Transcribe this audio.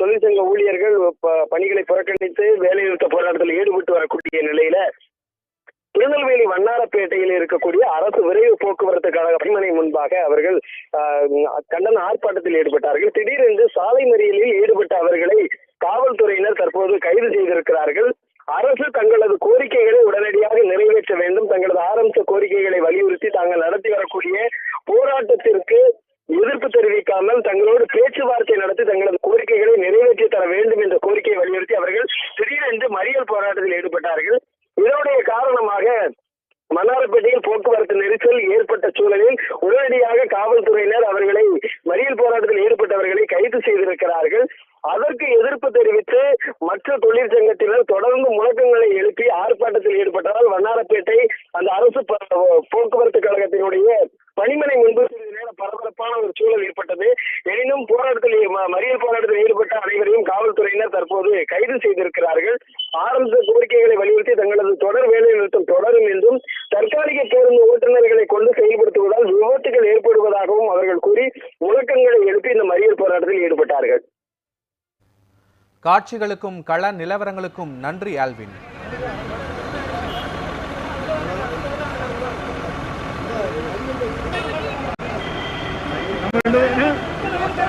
தொழிற்சங்க ஊழியர்கள் பணிகளை புறக்கணித்து வேலைநிறுத்த போராட்டத்தில் ஈடுபட்டு வரக்கூடிய நிலையில திருநெல்வேலி வண்ணாரப்பேட்டையில் இருக்கக்கூடிய அரசு விரைவு போக்குவரத்து கழக பணிமனை முன்பாக அவர்கள் கண்டன ஆர்ப்பாட்டத்தில் ஈடுபட்டார்கள். திடீரென்று சாலை மறியலில் ஈடுபட்ட அவர்களை காவல்துறையினர் தற்போது கைது செய்திருக்கிறார்கள். அரசு தங்களது கோரிக்கைகளை உடனடியாக நிறைவேற்ற வேண்டும். தங்களது ஆரம்ப கோரிக்கைகளை வலியுறுத்தி தாங்கள் நடத்தி வரக்கூடிய போராட்டத்திற்கு எதிர்ப்பு தெரிவிக்காமல் தங்களோடு பேச்சுவார்த்தை நடத்தி தங்களது கோரிக்கைகளை நிறைவேற்றி தர வேண்டும் என்ற கோரிக்கையை வலியுறுத்தி அவர்கள் திடீரென்று மறியல் போராட்டத்தில் ஈடுபட்டார்கள். இதனுடைய காரணமாக மன்னார்பேட்டையில் போக்குவரத்து நெரிசல் ஏற்பட்ட சூழலில் உடனடியாக காவல்துறையினர் அவர்களை மறியல் போராட்டத்தில் ஈடுபட்டவர்களை கைது செய்திருக்கிறார்கள். அதற்கு எதிர்ப்பு தெரிவித்து மற்ற தொழிற்சங்கத்தினர் தொடர்ந்து முழக்கங்களை எழுப்பி ஆர்ப்பாட்டத்தில் ஈடுபட்டதால் வண்ணாரப்பேட்டை அந்த அரசு போக்குவரத்து கழகத்தினுடைய பணிமனை முன்பு சிறிது நேரம் பரபரப்பான ஒரு சூழல் ஏற்பட்டது. கடும் போராட்டத்தில் மறியல் போராட்டத்தில் ஈடுபட்ட அனைவரையும் காவல்துறையினர் தற்போது கைது செய்திருக்கிறார்கள். ஆரம்ப கோரிக்கைகளை வலியுறுத்தி தங்களது தொடர் வேலை நிறுத்தம் தொடரும் என்றும் தற்காலிக பேருந்து ஓட்டுநர்களை கொண்டு செயல்படுத்துவதால் விபத்துகள் ஏற்படுவதாகவும் அவர்கள் கூறி முழக்கங்களை எழுப்பி இந்த மறியல் போராட்டத்தில் ஈடுபட்டார்கள். காட்சிகளுக்கும் கள நிலவரங்களுக்கும் நன்றி ஆல்வின்.